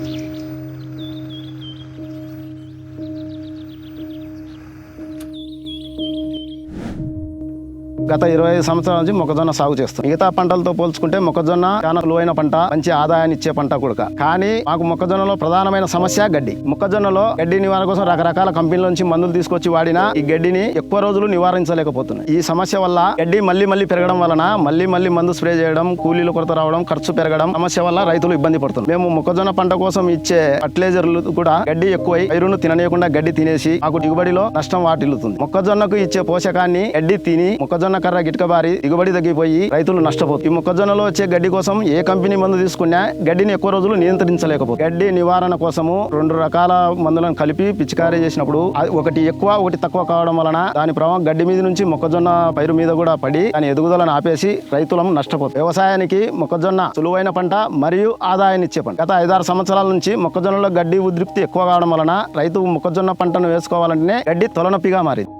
Thank you. గత ఇరవై ఐదు సంవత్సరాల నుంచి మొక్కజొన్న సాగు చేస్తాం. మిగతా పంటలతో పోల్చుకుంటే మొక్కజొన్న చాలా లోయైన పంట మంచి ఆదాయాన్ని ఇచ్చే పంట కూడా కానీ మాకు మొక్కజొన్నలో ప్రధానమైన సమస్య గడ్డి. మొక్కజొన్నలో గడ్డి నివారణ కోసం రకరకాల కంపెనీల నుంచి మందులు తీసుకొచ్చి వాడినా ఈ గడ్డిని ఎక్కువ రోజులు నివారించలేకపోతున్నాయి. ఈ సమస్య వల్ల గడ్డి మళ్ళీ మళ్ళీ పెరగడం వలన మళ్ళీ మళ్ళీ మందు స్ప్రే చేయడం కూలీలు కొరత రావడం ఖర్చు పెరగడం సమస్య వల్ల రైతులు ఇబ్బంది పడుతున్నారు. మేము మొక్కజొన్న పంట కోసం ఇచ్చే ఫర్టిలైజర్లు కూడా గడ్డి ఎక్కువై పైరును తిననీయకుండా గడ్డి తినేసి మాకు దిగుబడిలో నష్టం వాటిల్లుతుంది. మొక్కజొన్నకు ఇచ్చే పోషకాన్ని గడ్డి తిని మొక్కజొన్న కర్ర గిట్కబారి దిగుబడి తగ్గిపోయి రైతులు నష్టపోతుంది ఈ మొక్కజొన్నలో వచ్చే గడ్డి కోసం ఏ కంపెనీ మందు తీసుకున్నా గడ్డిని ఎక్కువ రోజులు నియంత్రించలేకపోతుంది గడ్డి నివారణ కోసము రెండు రకాల మందులను కలిపి పిచికారీ చేసినప్పుడు అది ఒకటి ఎక్కువ ఒకటి తక్కువ కావడం వలన దాని ప్రభావం గడ్డి మీద నుంచి మొక్కజొన్న పైరు మీద కూడా పడి దాని ఎదుగుదలను ఆపేసి రైతులం నష్టపోతుంది వ్యవసాయానికి మొక్కజొన్న సులువైన పంట మరియు ఆదాయాన్ని ఇచ్చే పంట. గత ఐదారు సంవత్సరాల నుంచి మొక్కజొన్నలో గడ్డి ఉద్రిక్తి ఎక్కువ కావడం వలన రైతు మొక్కజొన్న పంటను వేసుకోవాలంటేనే గడ్డి తొలనొప్పిగా మారింది.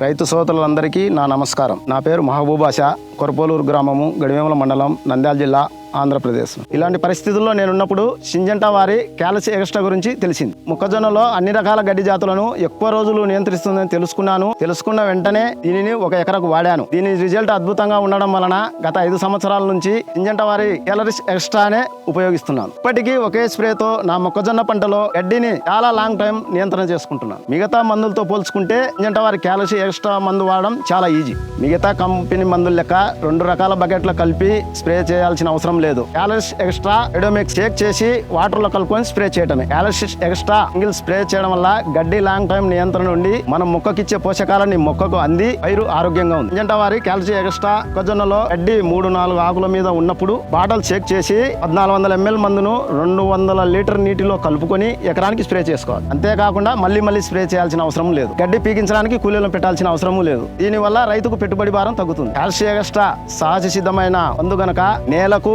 రైతు సోదరులందరికీ నా నమస్కారం. నా పేరు మహబూబాషా. కొరపోలూరు గ్రామము గడివేముల మండలం నంద్యాల జిల్లా. ఆంధ్రప్రదేశ్. ఇలాంటి పరిస్థితుల్లో నేనున్నప్పుడు సింజంటా వారి క్యాలసీ ఎక్స్ట్రా గురించి తెలిసింది. మొక్కజొన్నలో అన్ని రకాల గడ్డి జాతులను ఎక్కువ రోజులు నియంత్రిస్తుందని తెలుసుకున్నాను. తెలుసుకున్న వెంటనే దీనిని ఒక ఎకరకు వాడాను. దీని రిజల్ట్ అద్భుతంగా ఉండడం వలన గత ఐదు సంవత్సరాల నుంచి సింజంట వారి క్యాలరీస్ ఎక్స్ట్రానే ఉపయోగిస్తున్నాను. ఇప్పటికీ ఒకే స్ప్రేతో నా మొక్కజొన్న పంటలో గడ్డిని చాలా లాంగ్ టైం నియంత్రణ చేసుకుంటున్నాను. మిగతా మందులతో పోల్చుకుంటే సింజంట వారి క్యాలసీ ఎక్స్ట్రా మందు వాడడం చాలా ఈజీ. మిగతా కంపెనీ మందులు లెక్క రెండు రకాల బకెట్లు కలిపి స్ప్రే చేయాల్సిన అవసరం లేదు. క్యాలస్ ఎక్స్ట్రా ఎడోమిక్స్ షేక్ చేసి వాటర్లో కలుపుకొని స్ప్రే చేయటమే. క్యాలరీస్ ఎక్స్ట్రా సింగిల్ స్ప్రే చేయడం వల్ల గడ్డి లాంగ్ టైం నియంత్రణ నుండి మనం మొక్కకిచ్చే పోషకాలని మొక్కకు అంది పైరు ఆరోగ్యంగా ఉంది. సింజంటా వారి క్యాల్షియం ఎక్స్ట్రా మొక్కజొన్నలో గడ్డి మూడు నాలుగు ఆకుల మీద ఉన్నప్పుడు బాటల్ షేక్ చేసి పద్నాలుగు వందల ఎంఎల్ మందును రెండు వందల లీటర్ నీటిలో కలుపుకొని ఎకరానికి స్ప్రే చేసుకోవాలి. అంతేకాకుండా మళ్ళీ మళ్ళీ స్ప్రే చేయాల్సిన అవసరం లేదు. గడ్డి పీకించడానికి కూలీలను పెట్టాల్సిన అవసరం లేదు. దీనివల్ల రైతుకు పెట్టుబడి భారం తగ్గుతుంది. కాల్షియం ఎక్స్ట్రా సహజ సిద్ధమైన అందుగనక నేలకు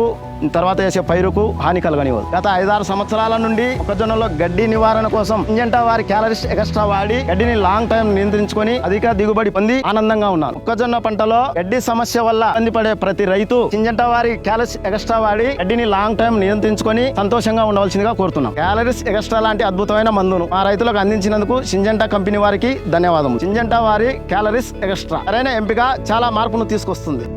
తర్వాత వేసే పైరుకు హాని కలగనివ్వదు. గత ఐదారు సంవత్సరాల నుండి మొక్కజొన్నలో గడ్డి నివారణ కోసం ఇంజంటా వారి క్యాలరీస్ ఎక్స్ట్రా వాడి గడ్డిని లాంగ్ టైం నియంత్రించుకొని అధిక దిగుబడి పొంది ఆనందంగా ఉన్నారు. మొక్కజొన్న పంటలో గడ్డి సమస్య వల్ల ఇబ్బంది పడే ప్రతి రైతు సింజంటా వారి క్యాలరీస్ ఎక్స్ట్రా వాడి గడ్డిని లాంగ్ టైం నియంత్రించుకొని సంతోషంగా ఉండవలసిందిగా కోరుతున్నాం. క్యాలరీస్ ఎక్స్ట్రా లాంటి అద్భుతమైన మందును మా రైతులకు అందించినందుకు సింజంటా కంపెనీ వారికి ధన్యవాదము సింజంటా వారి క్యాలరీస్ ఎక్స్ట్రా. సరైన ఎంపిక చాలా మార్పును తీసుకొస్తుంది.